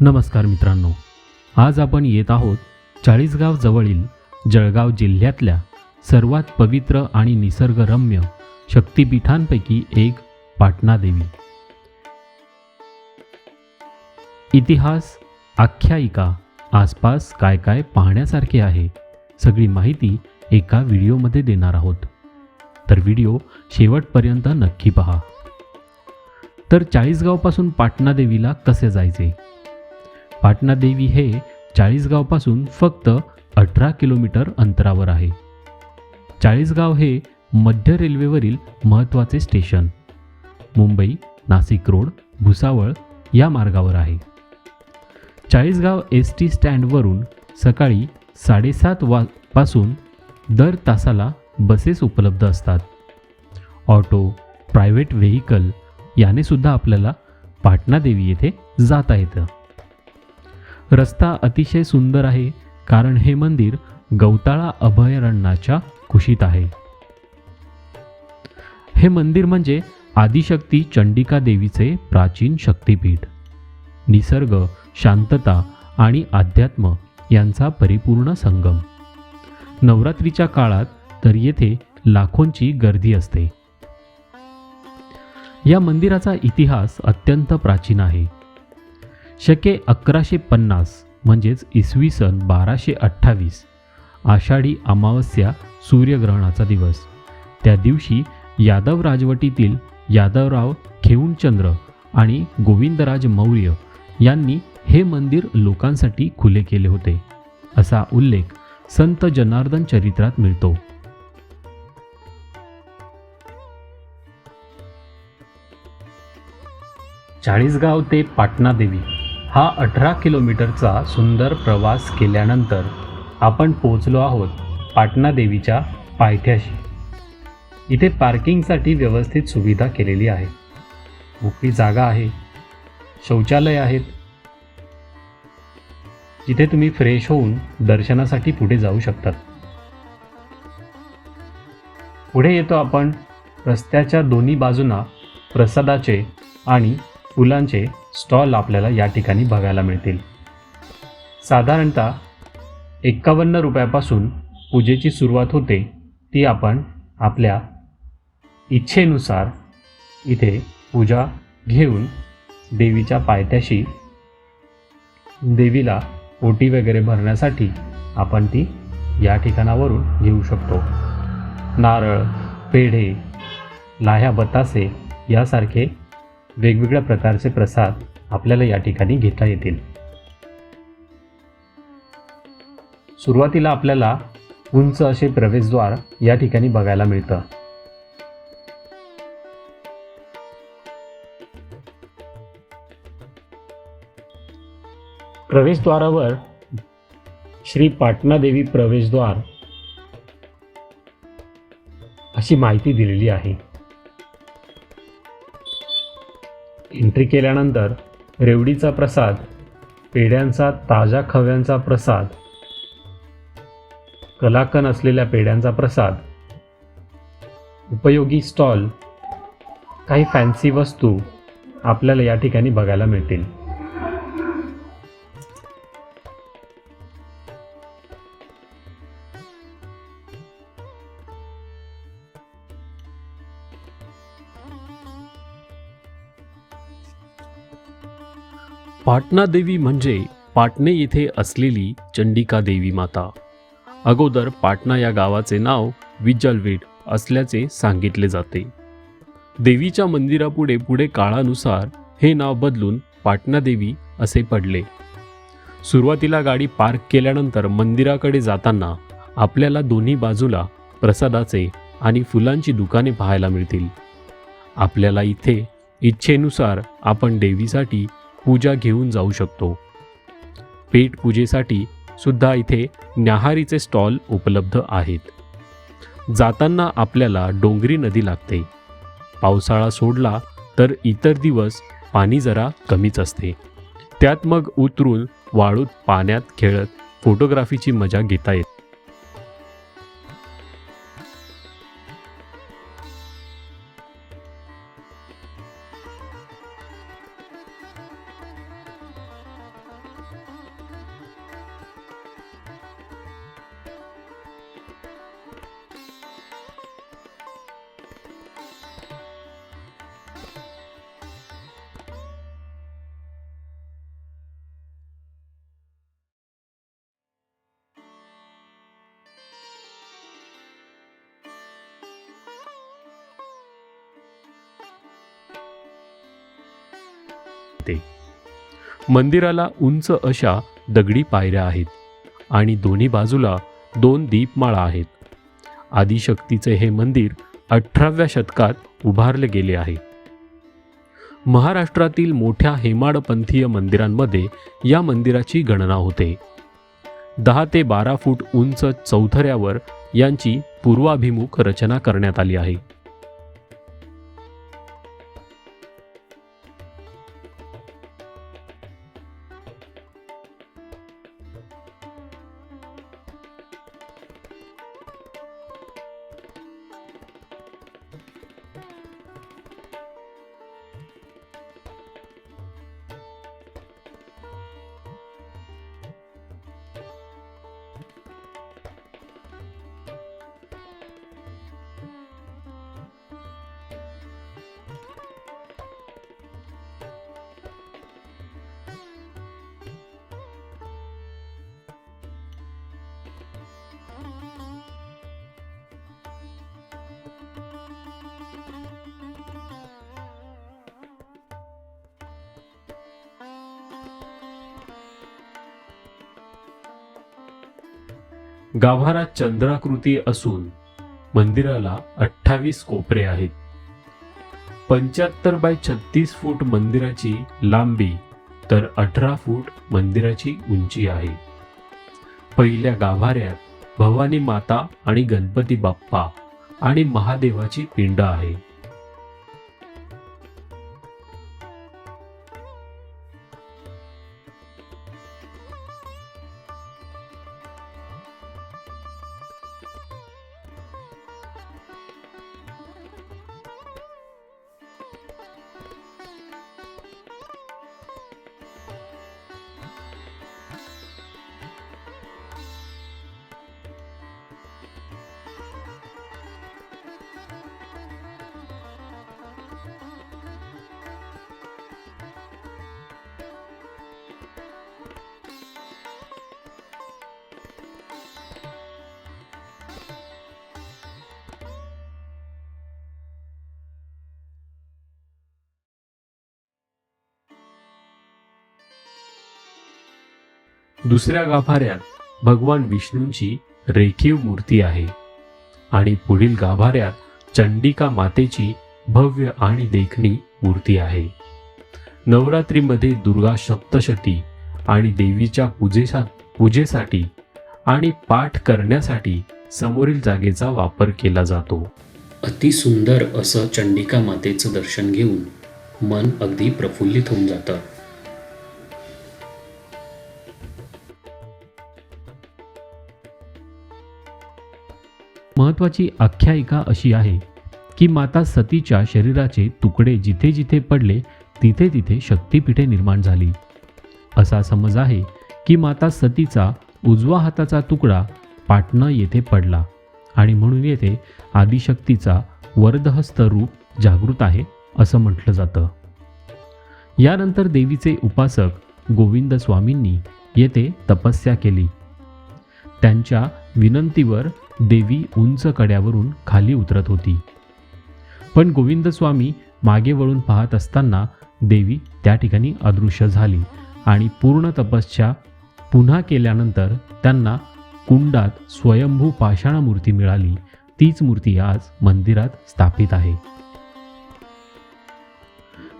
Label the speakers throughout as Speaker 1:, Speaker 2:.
Speaker 1: नमस्कार मित्रांनो आज आपण येत आहोत चाळीसगाव जवळील जळगाव जिल्ह्यातल्या सर्वात पवित्र आणि निसर्गरम्य शक्तिपीठांपैकी एक पाटणा देवी. इतिहास आख्यायिका आसपास काय काय पाहण्यासारखे आहे सगळी माहिती एका व्हिडिओमध्ये देणार आहोत. तर व्हिडिओ शेवटपर्यंत नक्की पहा. तर चाळीसगावपासून पाटणा देवीला कसे जायचे? पाटणा देवी हे चाळीसगावपासून फक्त अठरा किलोमीटर अंतरावर आहे. चाळीसगाव हे मध्य रेल्वेवरील महत्त्वाचे स्टेशन. मुंबई नाशिक रोड भुसावळ या मार्गावर आहे. चाळीसगाव एस टी स्टँडवरून सकाळी साडेसात वा पासून दर तासाला बसेस उपलब्ध असतात. ऑटो प्रायव्हेट व्हेकल याने सुद्धा आपल्याला पाटणा देवी येथे जाता येतं. रस्ता अतिशय सुंदर आहे कारण हे मंदिर गवताळा अभयारण्याच्या कुशीत आहे. हे मंदिर म्हणजे आदिशक्ती चंडिका देवीचे प्राचीन शक्तिपीठ. निसर्ग शांतता आणि अध्यात्म यांचा परिपूर्ण संगम. नवरात्रीच्या काळात तर येथे लाखोंची गर्दी असते. या मंदिराचा इतिहास अत्यंत प्राचीन आहे. शके अकराशे पन्नास म्हणजेच इसवी सन बाराशे अठ्ठावीस. आषाढी अमावस्या सूर्यग्रहणाचा दिवस. त्या दिवशी यादव राजवटीतील यादवराव खेऊणचंद्र आणि गोविंदराज मौर्य यांनी हे मंदिर लोकांसाठी खुले केले होते. असा उल्लेख संत जनार्दन चरित्रात मिळतो. चाळीसगाव ते पाटणा देवी. हा अठरा किलोमीटरचा सुंदर प्रवास केल्यानंतर आपण पोचलो आहोत पाटणा देवीच्या पायथ्याशी. इथे पार्किंगसाठी व्यवस्थित सुविधा केलेली आहे. मोकळी जागा आहे. शौचालय आहेत. जिथे तुम्ही फ्रेश होऊन दर्शनासाठी पुढे जाऊ शकतात. पुढे येतो आपण रस्त्याच्या दोन्ही बाजूंना प्रसादाचे आणि फुलांचे स्टॉल आपल्याला या ठिकाणी बघायला मिळतील. साधारणतः एक्कावन्न रुपयापासून पूजेची सुरुवात होते ती आपण आपल्या इच्छेनुसार इथे पूजा घेऊन देवीच्या पायथ्याशी देवीला ओटी वगैरे भरण्यासाठी आपण ती या ठिकाणावरून घेऊ शकतो. नारळ पेढे लाह्या बतासे यासारखे वेगवेगळ्या प्रकारचे प्रसाद आपल्याला या ठिकाणी घेता येतील. सुरुवातीला आपल्याला उंच असे प्रवेशद्वार या ठिकाणी बघायला मिळतं. प्रवेशद्वारावर श्री पाटणा देवी प्रवेशद्वार अशी माहिती दिलेली आहे. एंट्री केल्यानंतर रेवडीचा प्रसाद पेढ्यांचा ताज्या खव्यांचा प्रसाद कलाकन असलेल्या पेढ्यांचा प्रसाद उपयोगी स्टॉल काही फॅन्सी वस्तू आपल्याला या ठिकाणी बघायला मिळतील. पाटणा देवी म्हणजे पाटणे येथे असलेली चंडिका देवी माता. अगोदर पाटणा या गावाचे नाव विज्जलवेट असल्याचे सांगितले जाते. देवीच्या मंदिरापुढे पुढे काळानुसार हे नाव बदलून पाटणा देवी असे पडले. सुरुवातीला गाडी पार्क केल्यानंतर मंदिराकडे जाताना आपल्याला दोन्ही बाजूला प्रसादाचे आणि फुलांची दुकाने पाहायला मिळतील. आपल्याला इथे इच्छेनुसार आपण देवीसाठी पूजा घेऊन जाऊ शकतो. पेट पूजेसाठी सुद्धा इथे न्याहारीचे स्टॉल उपलब्ध आहेत. जाताना आपल्याला डोंगरी नदी लागते. पावसाळा सोडला तर इतर दिवस पाणी जरा कमीच असते. त्यात मग उतरून वाळूत पाण्यात खेळत फोटोग्राफीची मजा घेता येते. लागते. मंदिराला उंच अशा दगडी पायऱ्या आहेत आणि दोन्ही बाजूला दोन दीपमाळा आहेत. आदिशक्तीचे हे मंदिर अठराव्या शतकात उभारले गेले आहे. महाराष्ट्रातील मोठ्या हेमाडपंथीय मंदिरांमध्ये या मंदिराची गणना होते. दहा ते बारा फूट उंच चौथऱ्यावर यांची पूर्वाभिमुख रचना करण्यात आली आहे. गाभारा चंद्राकृती असून मंदिराला अठ्ठावीस कोपरे आहेत. पंच्याहत्तर बाय छत्तीस फूट मंदिराची लांबी तर अठरा फूट मंदिराची उंची आहे. पहिल्या गाभाऱ्यात भवानी माता आणि गणपती बाप्पा आणि महादेवाची पिंड आहे. दुसऱ्या गाभाऱ्यात भगवान विष्णूंची रेखीव मूर्ती आहे. आणि पुढील गाभाऱ्यात चंडिका मातेची भव्य आणि देखणी मूर्ती आहे. नवरात्रीमध्ये दुर्गा सप्तशती आणि देवीच्या पूजेसा पूजेसाठी आणि पाठ करण्यासाठी समोरील जागेचा वापर केला जातो.
Speaker 2: अतिसुंदर असं चंडिका मातेचं दर्शन घेऊन मन अगदी प्रफुल्लित होऊन जातं.
Speaker 1: महत्त्वाची आख्यायिका अशी आहे की माता सतीच्या शरीराचे तुकडे जिथे जिथे पडले तिथे तिथे शक्तीपीठे निर्माण झाली. असा समज आहे की माता सतीचा उजवा हाताचा तुकडा पाटणं येथे पडला आणि म्हणून येथे आदिशक्तीचा वरदहस्त रूप जागृत आहे असं म्हटलं जातं. यानंतर देवीचे उपासक गोविंद स्वामींनी येथे तपस्या केली. त्यांच्या विनंतीवर देवी उंच कड्यावरून खाली उतरत होती. पण गोविंदस्वामी मागे वळून पाहत असताना देवी त्या ठिकाणी अदृश्य झाली आणि पूर्ण तपस्या पुन्हा केल्यानंतर त्यांना कुंडात स्वयंभू पाषाण मूर्ती मिळाली. तीच मूर्ती आज मंदिरात स्थापित आहे.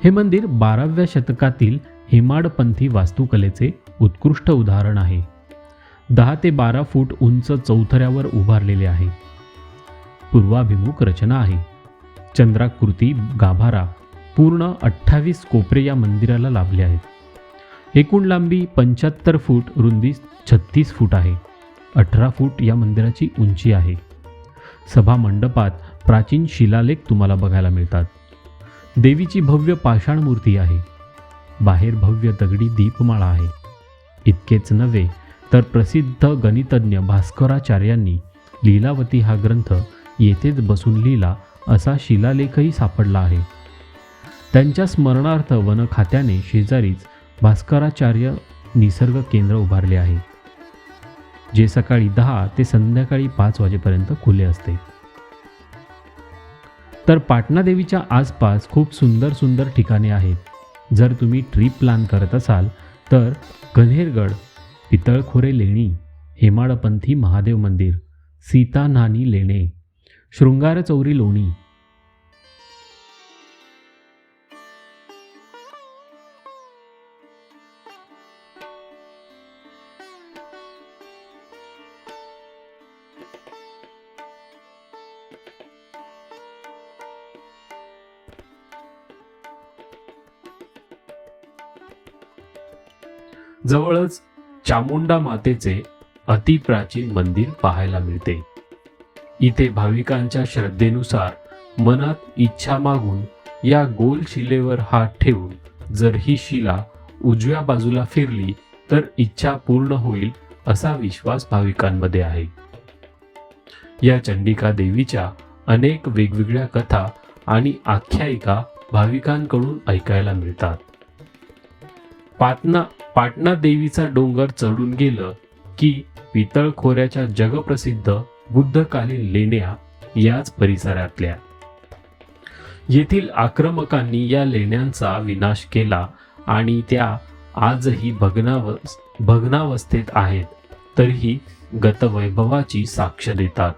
Speaker 1: हे मंदिर बाराव्या शतकातील हेमाडपंथी वास्तुकलेचे उत्कृष्ट उदाहरण आहे. दहा ते बारा फूट उंच चौथऱ्यावर उभारलेले आहे. पूर्वाभिमुख रचना आहे. चंद्राकृती गाभारा पूर्ण अठ्ठावीस कोपरे या मंदिराला लाभले आहेत. एकूण लांबी पंच्याहत्तर फूट रुंदी छत्तीस फूट आहे. अठरा फूट या मंदिराची उंची आहे. सभा मंडपात प्राचीन शिलालेख तुम्हाला बघायला मिळतात. देवीची भव्य पाषाण मूर्ती आहे. बाहेर भव्य दगडी दीपमाळा आहे. इतकेच नव्हे तर प्रसिद्ध गणितज्ञ भास्कराचार्यांनी लीलावती हा ग्रंथ येथेच बसून लिहिला असा शिलालेखही सापडला आहे. त्यांच्या स्मरणार्थ वन खात्याने शेजारीच भास्कराचार्य निसर्ग केंद्र उभारले आहे जे सकाळी दहा ते संध्याकाळी पाच वाजेपर्यंत खुले असते. तर पाटणा देवीच्या आसपास खूप सुंदर सुंदर ठिकाणे आहेत. जर तुम्ही ट्रिप प्लॅन करत असाल तर कन्हेरगड पितळखोरे लेणी हेमाडपंथी महादेव मंदिर सीता नानी लेणे शृंगार चौरी लोणी. जवळच चामुंडा मातेचे अतिप्राचीन मंदिर पाहायला मिळते. इथे भाविकांच्या श्रद्धेनुसार मनात इच्छा मागून या गोल शिलेवर हात ठेवून जर ही शिला उजव्या बाजूला फिरली तर इच्छा पूर्ण होईल असा विश्वास भाविकांमध्ये आहे. या चंडिका देवीच्या अनेक वेगवेगळ्या कथा आणि आख्यायिका भाविकांकडून ऐकायला मिळतात. पाटणा पाटणा देवीचा डोंगर चढून गेलं की पितळ खोऱ्याच्या जगप्रसिद्ध बुद्धकालीन लेण्या याच परिसरातल्या. येथील आक्रमकांनी या लेण्यांचा विनाश केला आणि त्या आजही भग्नाव भग्नावस्थेत आहेत तरीही गतवैभवाची साक्ष देतात.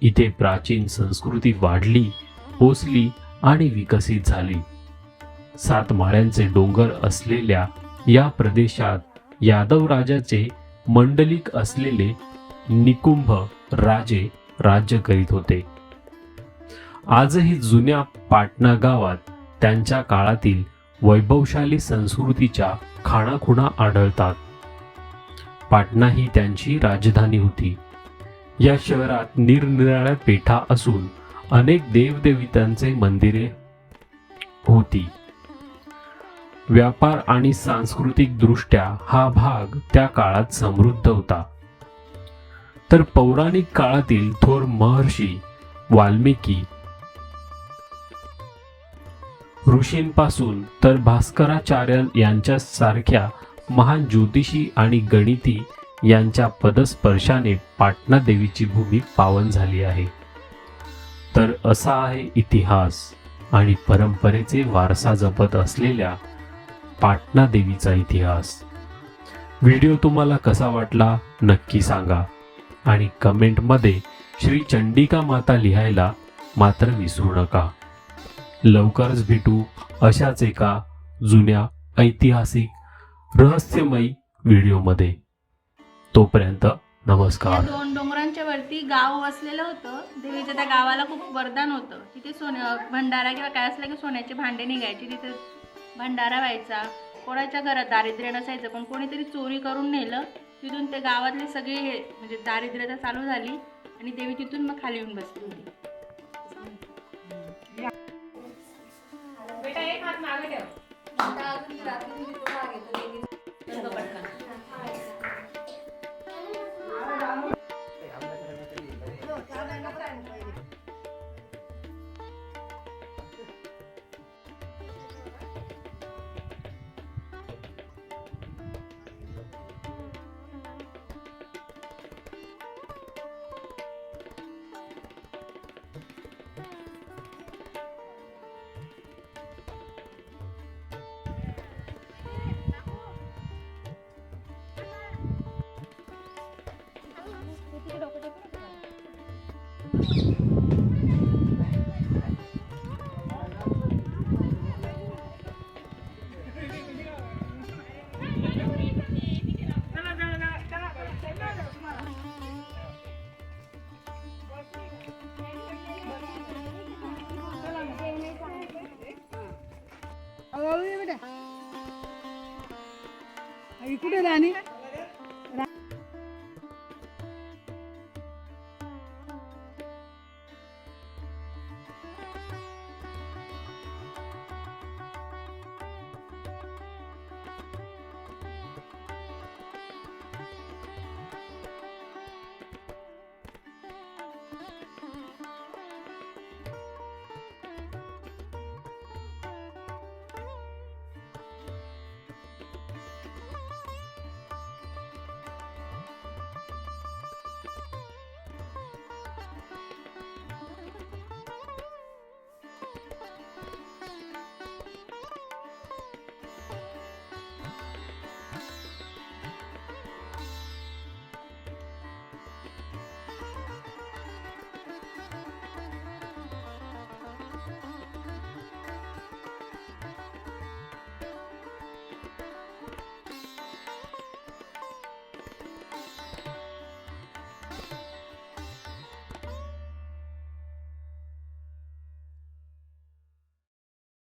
Speaker 1: इथे प्राचीन संस्कृती वाढली पोचली आणि विकसित झाली. सात माळ्यांचे डोंगर असलेल्या या प्रदेशात यादव राजाचे मंडलिक असलेले निकुंभ राजे राज्य करीत होते. आजही जुन्या पाटणा गावात त्यांच्या काळातील वैभवशाली संस्कृतीच्या खाणाखुणा आढळतात. पाटणा ही त्यांची राजधानी होती. या शहरात निरनिराळ्या पेठा असून अनेक देवदेवितांचे मंदिरे होती. व्यापार आणि सांस्कृतिक दृष्ट्या हा भाग त्या काळात समृद्ध होता. तर पौराणिक काळातील थोर महर्षी वाल्मिकी ऋषींपासून तर भास्कराचार्य यांच्या सारख्या महान ज्योतिषी आणि गणिती यांच्या पदस्पर्शाने पाटणा देवीची भूमी पावन झाली आहे. तर असा आहे इतिहास आणि परंपरेचे वारसा जपत असलेल्या पाटणा देवीचा इतिहास. व्हिडिओ तुम्हाला कसा वाटला नक्की सांगा. आणि कमेंटमध्ये श्री चंडिका माता लिहायला मात्र विसरू नका. लवकरच भेटू अशाच एका जुन्या ऐतिहासिक रहस्यमयी व्हिडिओमध्ये तोपर्यंत नमस्कार.
Speaker 3: दोन डोंगरांच्या वरती गाव वसलेलं होतं. देवीच्या त्या गावाला खूप वरदान होतं. तिथे सोने भंडारा किंवा काय असलं की सोन्याचे भांडे निघायचे. तिथे भंडारा व्हायचा. कोणाच्या घरात दारिद्र्य नसायचं पण कोणीतरी चोरी करून नेलं. तिथून ते गावातले सगळे हे म्हणजे दारिद्र्यता चालू झाली आणि देवी तिथून मग खाली येऊन बसली होती. バイ
Speaker 4: バイ!